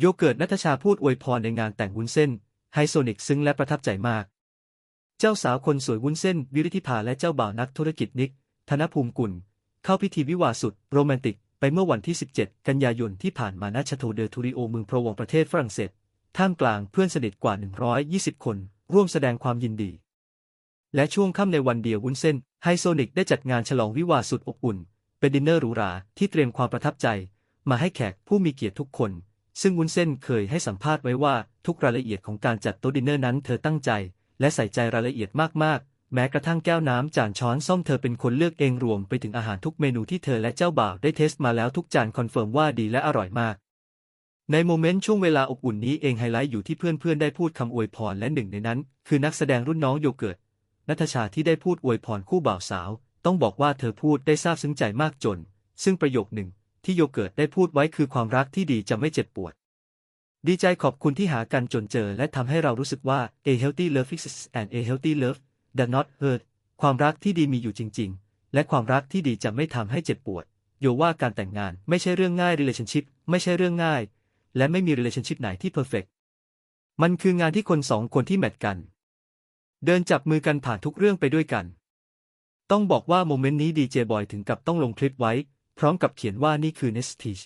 โยเกิร์ตนัทชาพูดอวยพรในงานแต่งวุ้นเส้น ไฮโซนิกซึ้งและประทับใจมาก เจ้าสาวคนสวยวุ้นเส้น วิริธิภาและเจ้าบ่าวนักธุรกิจนิก ธนภูมิกุล เข้าพิธีวิวาสุด โรแมนติก ไปเมื่อวันที่ 17 กันยายนที่ผ่านมาณชโตเดอทูริโอเมืองโปรวงประเทศฝรั่งเศส ท่ามกลางเพื่อนสนิทกว่า 120 คน ร่วมแสดงความยินดี และช่วงค่ำในวันเดียววุ้นเส้น ไฮโซนิกได้จัดงานฉลองวิวาสุดอบอุ่น เป็นดินเนอร์หรูหราที่เตรียมความประทับใจ มาให้แขกผู้มีเกียรติทุกคน ซึ่งวุ้นเส้นเคยให้สัมภาษณ์ไว้ว่าทุกรายละเอียดของการจัดโต๊ะดินเนอร์นั้นเธอตั้งใจ และใส่ใจรายละเอียดมากๆ แม้กระทั่งแก้วน้ำจานช้อนส้อมเธอเป็นคนเลือกเองรวมไปถึงอาหารทุกเมนูที่เธอและเจ้าบ่าวได้เทสมาแล้วทุกจานคอนเฟิร์มว่าดีและอร่อยมาก ในโมเมนต์ช่วงเวลาอบอุ่นนี้เองไฮไลท์อยู่ที่เพื่อนๆได้พูดคำอวยพรและหนึ่งในนั้น คือนักแสดงรุ่นน้องโยเกิร์ตนัทชาที่ได้พูดอวยพรคู่บ่าวสาว ต้องบอกว่าเธอพูดได้ซาบซึ้งใจมากจน ซึ่งประโยคหนึ่ง ที่โยเกิร์ตได้พูดไว้คือความรักที่ดีจะไม่เจ็บปวด ดีใจขอบคุณที่หากันจนเจอและทำให้เรารู้สึกว่า a healthy love exists and a healthy love does not hurt ความรักที่ดีมีอยู่จริง ๆ และความรักที่ดีจะไม่ทำให้เจ็บปวด โยว่าการแต่งงานไม่ใช่เรื่องง่าย relationship ไม่ใช่เรื่องง่าย และไม่มี relationship ไหนที่ perfect มันคืองานที่คนสองคนที่แมทกัน เดินจับมือกันผ่านทุกเรื่องไปด้วยกัน ต้องบอกว่าโมเมนต์นี้ดีเจบอยถึงกับต้องลงคลิปไว้ พร้อมกับเขียนว่านี่คือ Nestige